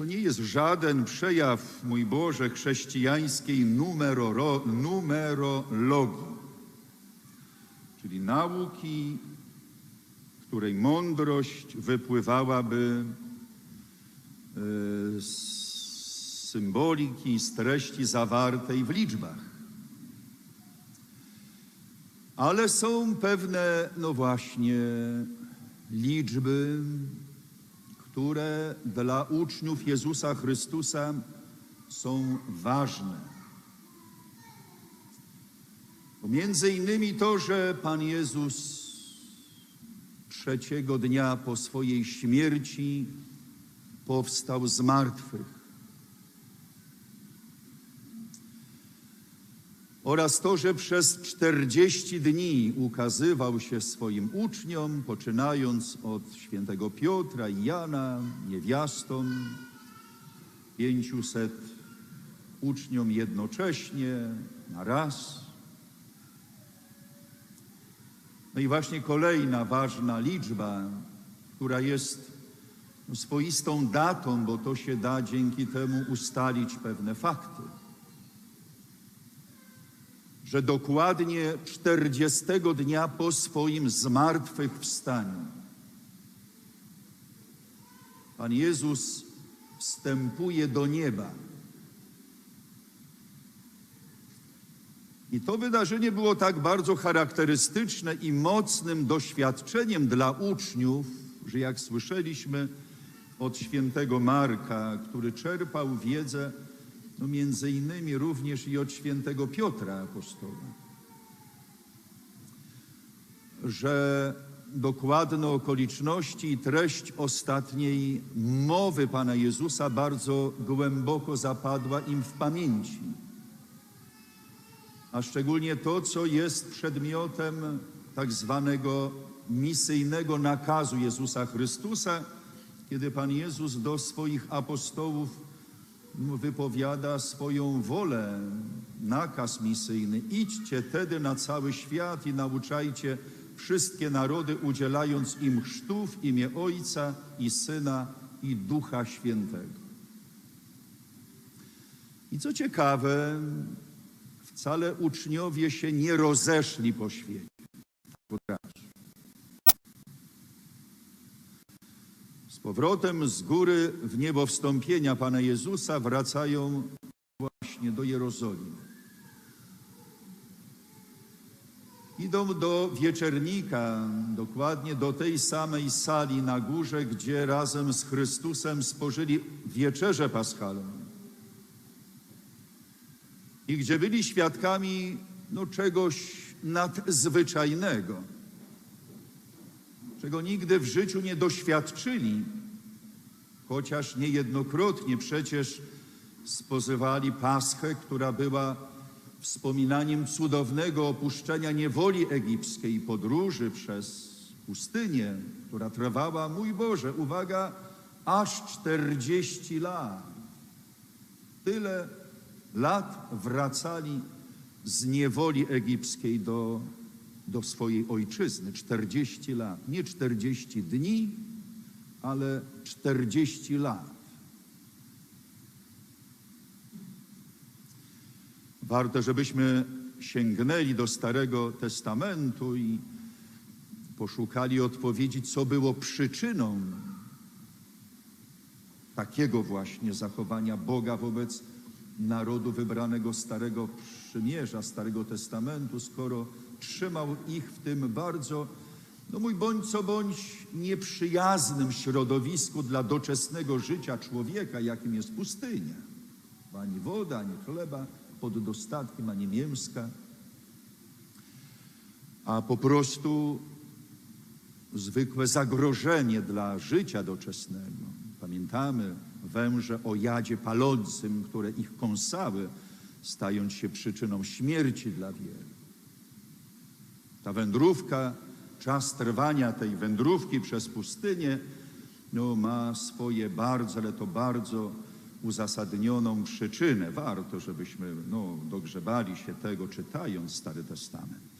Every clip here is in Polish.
To nie jest żaden przejaw, mój Boże, chrześcijańskiej numerologii, czyli nauki, której mądrość wypływałaby e, z symboliki, z treści zawartej w liczbach. Ale są pewne, no właśnie, liczby, które dla uczniów Jezusa Chrystusa są ważne. Między innymi to, że Pan Jezus trzeciego dnia po swojej śmierci powstał z martwych. Oraz to, że przez czterdzieści dni ukazywał się swoim uczniom, poczynając od świętego Piotra i Jana, niewiastom, pięciuset uczniom jednocześnie, na raz. No i właśnie kolejna ważna liczba, która jest swoistą datą, bo to się da dzięki temu ustalić pewne fakty. Że dokładnie 40 dnia po swoim zmartwychwstaniu Pan Jezus wstępuje do nieba. I to wydarzenie było tak bardzo charakterystyczne i mocnym doświadczeniem dla uczniów, że jak słyszeliśmy od świętego Marka, który czerpał wiedzę, no między innymi również i od świętego Piotra apostoła, że dokładne okoliczności i treść ostatniej mowy Pana Jezusa bardzo głęboko zapadła im w pamięci. A szczególnie to, co jest przedmiotem tak zwanego misyjnego nakazu Jezusa Chrystusa, kiedy Pan Jezus do swoich apostołów wypowiada swoją wolę, nakaz misyjny. Idźcie tedy na cały świat i nauczajcie wszystkie narody, udzielając im chrztu w imię Ojca i Syna i Ducha Świętego. I co ciekawe, Wcale uczniowie się nie rozeszli po świecie. Powrotem z góry w niebo wstąpienia Pana Jezusa wracają właśnie do Jerozolimy. Idą do wieczernika, dokładnie do tej samej sali na górze, gdzie razem z Chrystusem spożyli wieczerzę paschalną i gdzie byli świadkami no, czegoś nadzwyczajnego, czego nigdy w życiu nie doświadczyli, chociaż niejednokrotnie przecież spozywali Paschę, która była wspominaniem cudownego opuszczenia niewoli egipskiej i podróży przez pustynię, która trwała, mój Boże, uwaga, aż 40 lat. Tyle lat wracali z niewoli egipskiej do, do swojej ojczyzny. 40 lat. Nie 40 dni, ale 40 lat. Warto, żebyśmy sięgnęli do Starego Testamentu i poszukali odpowiedzi, co było przyczyną takiego właśnie zachowania Boga wobec narodu wybranego Starego Przymierza, Starego Testamentu, skoro trzymał ich w tym bardzo, no mój bądź co bądź nieprzyjaznym środowisku dla doczesnego życia człowieka, jakim jest pustynia. Ani woda, ani chleba pod dostatkiem, ani mięska, a po prostu zwykłe zagrożenie dla życia doczesnego. Pamiętamy węże o jadzie palącym, które ich kąsały, stając się przyczyną śmierci dla wielu. Ta wędrówka, czas trwania tej wędrówki przez pustynię, no, ma swoje bardzo, ale to bardzo uzasadnioną przyczynę. Warto, żebyśmy no, dogrzebali się tego, czytając Stary Testament.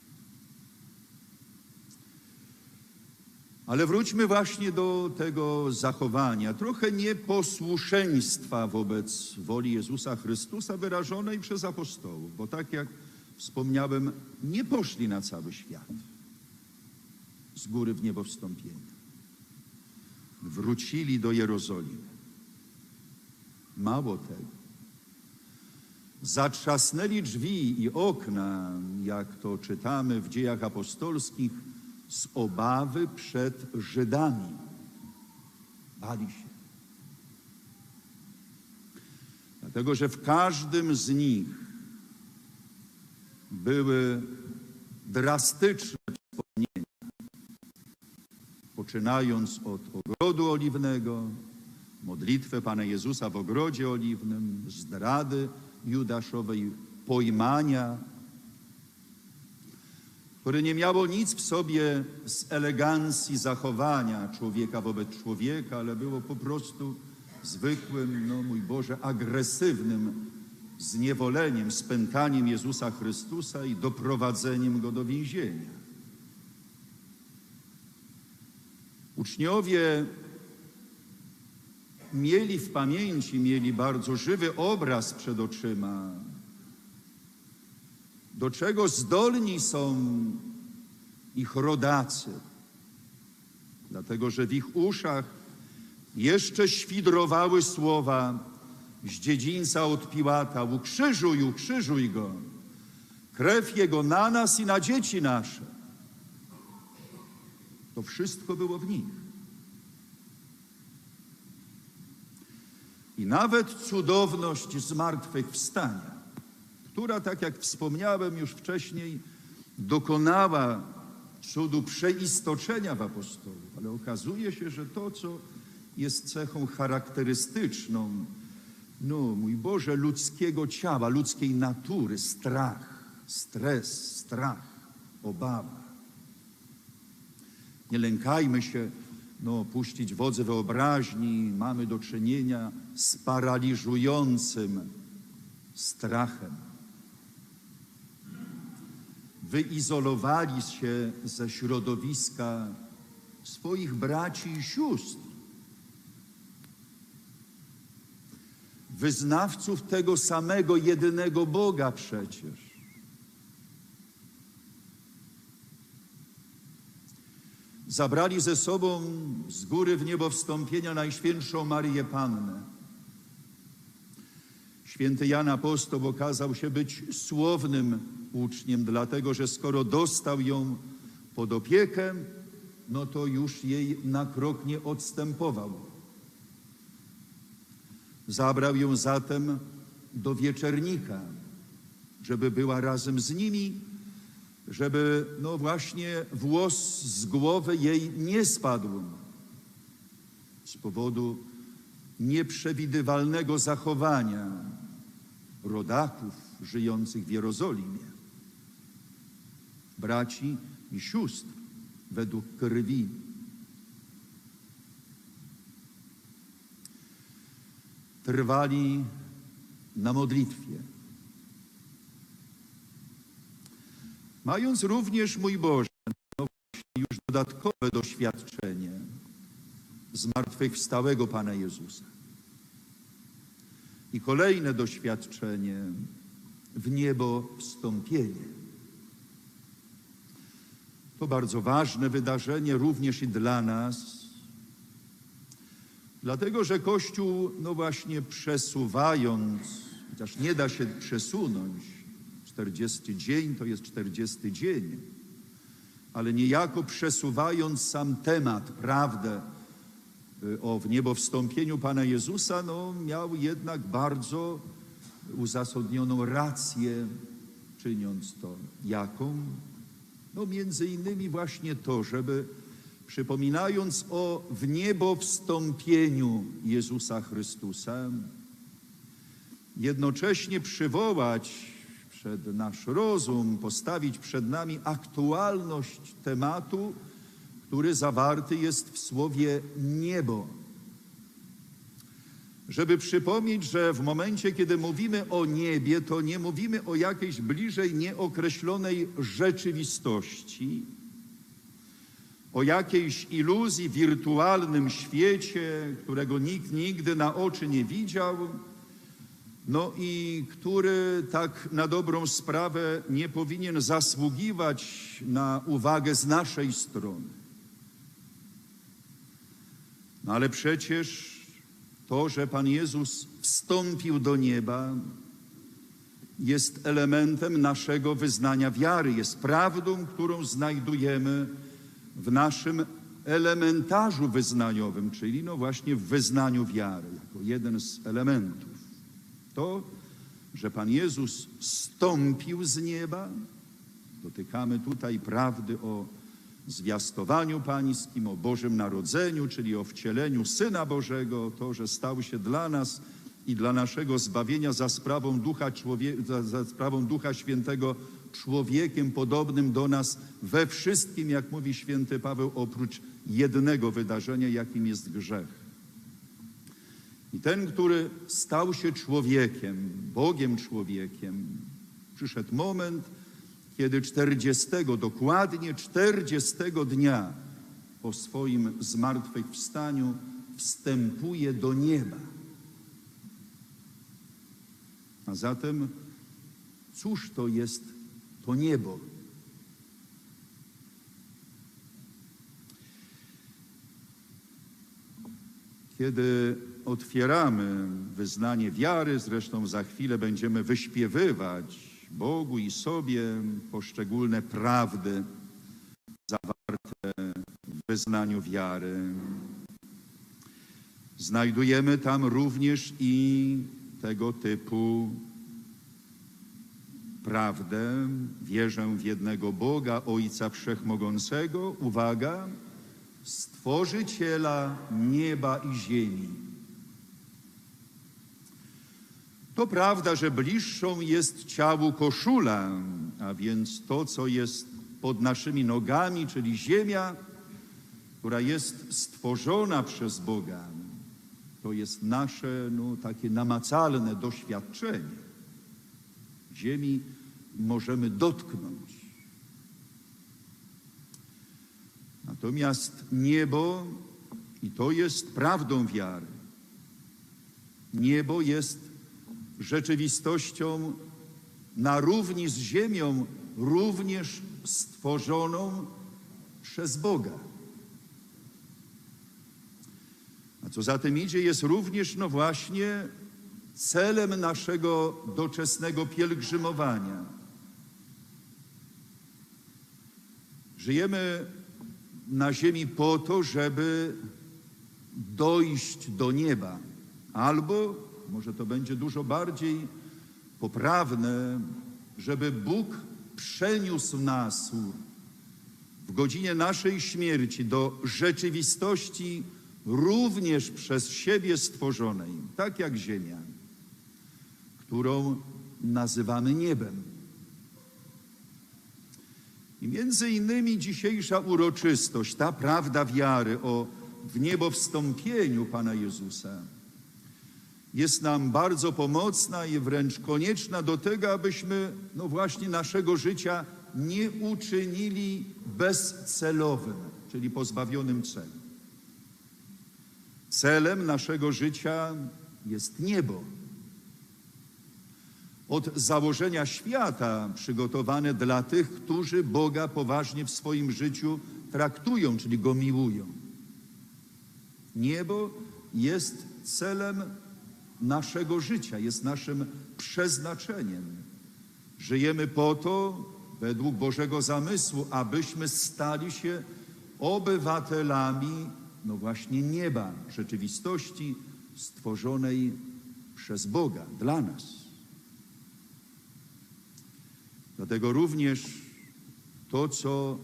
Ale wróćmy właśnie do tego zachowania, trochę nieposłuszeństwa wobec woli Jezusa Chrystusa wyrażonej przez apostołów, bo tak jak wspomniałem, nie poszli na cały świat z góry w niebo wstąpienia. Wrócili do Jerozolimy. Mało tego. Zatrzasnęli drzwi i okna, jak to czytamy w dziejach apostolskich, z obawy przed Żydami. Bali się. Dlatego, że w każdym z nich były drastyczne wspomnienia. Poczynając od ogrodu oliwnego, modlitwę Pana Jezusa w ogrodzie oliwnym, zdrady judaszowej, pojmania, które nie miało nic w sobie z elegancji zachowania człowieka wobec człowieka, ale było po prostu zwykłym, no mój Boże, agresywnym zniewoleniem, spętaniem Jezusa Chrystusa i doprowadzeniem Go do więzienia. Uczniowie mieli w pamięci, mieli bardzo żywy obraz przed oczyma, do czego zdolni są ich rodacy, dlatego że w ich uszach jeszcze świdrowały słowa z dziedzińca od Piłata: Ukrzyżuj, ukrzyżuj go, krew jego na nas i na dzieci nasze. To wszystko było w nich. I nawet cudowność zmartwychwstania, która, tak jak wspomniałem już wcześniej, dokonała cudu przeistoczenia w apostołów, ale okazuje się, że to, co jest cechą charakterystyczną, no mój Boże, ludzkiego ciała, ludzkiej natury, strach, stres, strach, obawa. Nie lękajmy się, no, puścić wodze wyobraźni, mamy do czynienia z paraliżującym strachem. Wyizolowali się ze środowiska swoich braci i sióstr, wyznawców tego samego jedynego Boga przecież. Zabrali ze sobą z góry w niebo wstąpienia Najświętszą Marię Pannę. Święty Jan Apostoł okazał się być słownym uczniem, dlatego że skoro dostał ją pod opiekę, no to już jej na krok nie odstępował. Zabrał ją zatem do wieczernika, żeby była razem z nimi, żeby no właśnie włos z głowy jej nie spadł z powodu nieprzewidywalnego zachowania rodaków żyjących w Jerozolimie, braci i sióstr według krwi. Trwali na modlitwie. Mając również, mój Boże, już dodatkowe doświadczenie zmartwychwstałego Pana Jezusa i kolejne doświadczenie w niebo wstąpienie. To bardzo ważne wydarzenie również i dla nas, dlatego że Kościół, no właśnie przesuwając, chociaż nie da się przesunąć, 40 dzień to jest 40 dzień, ale niejako przesuwając sam temat, prawdę y, o wniebowstąpieniu Pana Jezusa, no miał jednak bardzo uzasadnioną rację, czyniąc to. Jaką? No między innymi właśnie to, żeby przypominając o wniebowstąpieniu Jezusa Chrystusa, jednocześnie przywołać przed nasz rozum, postawić przed nami aktualność tematu, który zawarty jest w słowie niebo. Żeby przypomnieć, że w momencie, kiedy mówimy o niebie, to nie mówimy o jakiejś bliżej nieokreślonej rzeczywistości, o jakiejś iluzji, wirtualnym świecie, którego nikt nigdy na oczy nie widział, no i który tak na dobrą sprawę nie powinien zasługiwać na uwagę z naszej strony. No ale przecież to, że Pan Jezus wstąpił do nieba, jest elementem naszego wyznania wiary, jest prawdą, którą znajdujemy w naszym elementarzu wyznaniowym, czyli no właśnie w wyznaniu wiary, jako jeden z elementów. To, że Pan Jezus stąpił z nieba, dotykamy tutaj prawdy o zwiastowaniu pańskim, o Bożym Narodzeniu, czyli o wcieleniu Syna Bożego, to, że stał się dla nas i dla naszego zbawienia za sprawą Ducha, człowie- za, za sprawą Ducha Świętego człowiekiem podobnym do nas we wszystkim, jak mówi święty Paweł, oprócz jednego wydarzenia, jakim jest grzech. I ten, który stał się człowiekiem, Bogiem człowiekiem, przyszedł moment, kiedy 40, dokładnie 40 dnia po swoim zmartwychwstaniu wstępuje do nieba. A zatem, cóż to jest to niebo? Kiedy otwieramy wyznanie wiary, zresztą za chwilę będziemy wyśpiewywać Bogu i sobie poszczególne prawdy zawarte w wyznaniu wiary. Znajdujemy tam również i tego typu prawdę. Wierzę w jednego Boga, Ojca Wszechmogącego. Uwaga, Stworzyciela nieba i ziemi. To prawda, że bliższą jest ciału koszula, a więc to, co jest pod naszymi nogami, czyli ziemia, która jest stworzona przez Boga. To jest nasze no, takie namacalne doświadczenie. Ziemi możemy dotknąć. Natomiast niebo, i to jest prawdą wiary, niebo jest rzeczywistością na równi z ziemią, również stworzoną przez Boga. A co za tym idzie, jest również, no właśnie, celem naszego doczesnego pielgrzymowania. Żyjemy na ziemi po to, żeby dojść do nieba, albo może to będzie dużo bardziej poprawne, żeby Bóg przeniósł nas w godzinie naszej śmierci do rzeczywistości również przez siebie stworzonej, tak jak Ziemia, którą nazywamy niebem. I między innymi dzisiejsza uroczystość, ta prawda wiary o w niebo wstąpieniu Pana Jezusa, jest nam bardzo pomocna i wręcz konieczna do tego, abyśmy no właśnie naszego życia nie uczynili bezcelowym, czyli pozbawionym celu. Celem naszego życia jest niebo. Od założenia świata przygotowane dla tych, którzy Boga poważnie w swoim życiu traktują, czyli Go miłują. Niebo jest celem naszego życia, jest naszym przeznaczeniem. Żyjemy po to, według Bożego zamysłu, abyśmy stali się obywatelami, no właśnie nieba, rzeczywistości stworzonej przez Boga dla nas. Dlatego również to, co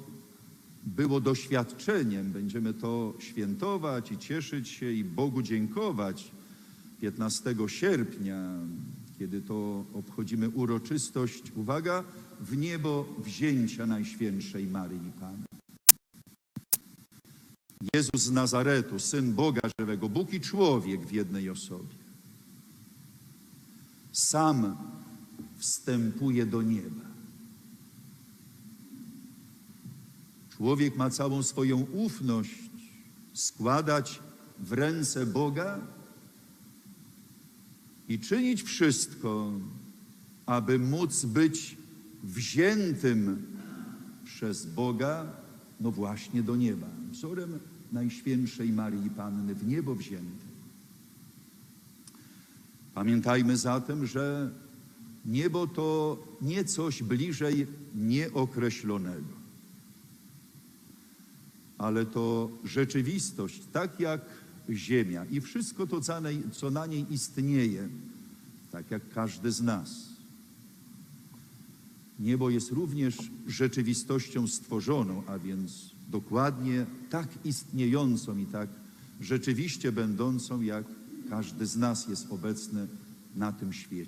było doświadczeniem, będziemy to świętować i cieszyć się i Bogu dziękować 15 sierpnia, kiedy to obchodzimy uroczystość, uwaga, w niebo wzięcia Najświętszej Maryi Panny. Jezus z Nazaretu, Syn Boga żywego, Bóg i człowiek w jednej osobie. Sam wstępuje do nieba. Człowiek ma całą swoją ufność składać w ręce Boga i czynić wszystko, aby móc być wziętym przez Boga, no właśnie do nieba, wzorem Najświętszej Marii Panny w niebo wzięty. Pamiętajmy zatem, że niebo to nie coś bliżej nieokreślonego, ale to rzeczywistość, tak jak Ziemia i wszystko to, co na niej- istnieje, tak jak każdy z nas. Niebo jest również rzeczywistością stworzoną, a więc dokładnie tak istniejącą i tak rzeczywiście będącą, jak każdy z nas jest obecny na tym świecie.